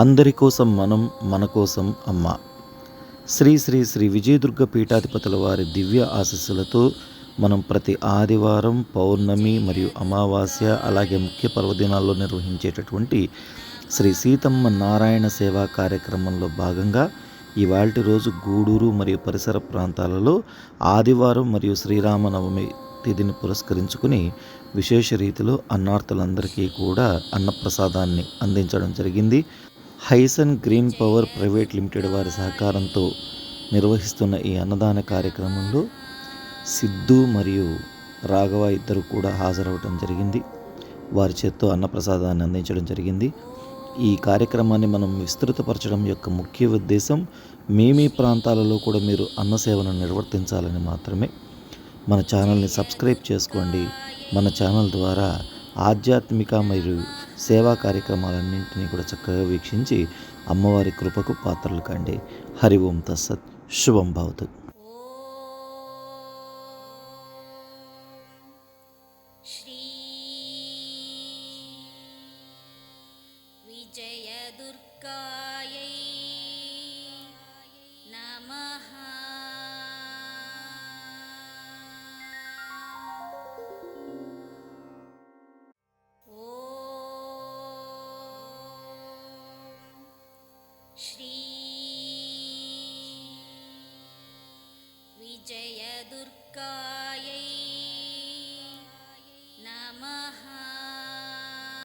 అందరి కోసం మనం మన కోసం అమ్మ. శ్రీ శ్రీ శ్రీ విజయదుర్గ పీఠాధిపతుల వారి దివ్య ఆశీస్సులతో మనం ప్రతి ఆదివారం పౌర్ణమి మరియు అమావాస్య అలాగే ముఖ్య పర్వదినాల్లో నిర్వహించేటటువంటి శ్రీ సీతమ్మ నారాయణ సేవా కార్యక్రమంలో భాగంగా ఇవాల్టి రోజు గూడూరు మరియు పరిసర ప్రాంతాలలో ఆదివారం మరియు శ్రీరామనవమి తిథిని పురస్కరించుకుని విశేష రీతిలో అన్నార్థులందరికీ కూడా అన్నప్రసాదాన్ని అందించడం జరిగింది. Hyson green power private limited వారి సహకారంతో నిర్వహిస్తున్న ఈ అన్నదాన కార్యక్రమంలో సిద్ధు మరియు రాఘవ ఇద్దరు కూడా హాజరవటం జరిగింది. వారి చేత్తో అన్నప్రసాదాన్ని అందించడం జరిగింది. ఈ కార్యక్రమాన్ని మనం విస్తృతపరచడం యొక్క ముఖ్య ఉద్దేశం మేమీ మీ ప్రాంతాలలో కూడా మీరు అన్న సేవను నిర్వర్తించాలని మాత్రమే. మన ఛానల్ని సబ్స్క్రైబ్ చేసుకోండి. మన ఛానల్ ద్వారా ఆధ్యాత్మిక మరియు సేవా కార్యక్రమాలన్నింటినీ కూడా చక్కగా వీక్షించి అమ్మవారి కృపకు పాత్రలు కండి హరి ఓం తస్సత్ శుభం భవతు श्री विजयदुर्गायै श्री विजयदुर्गायै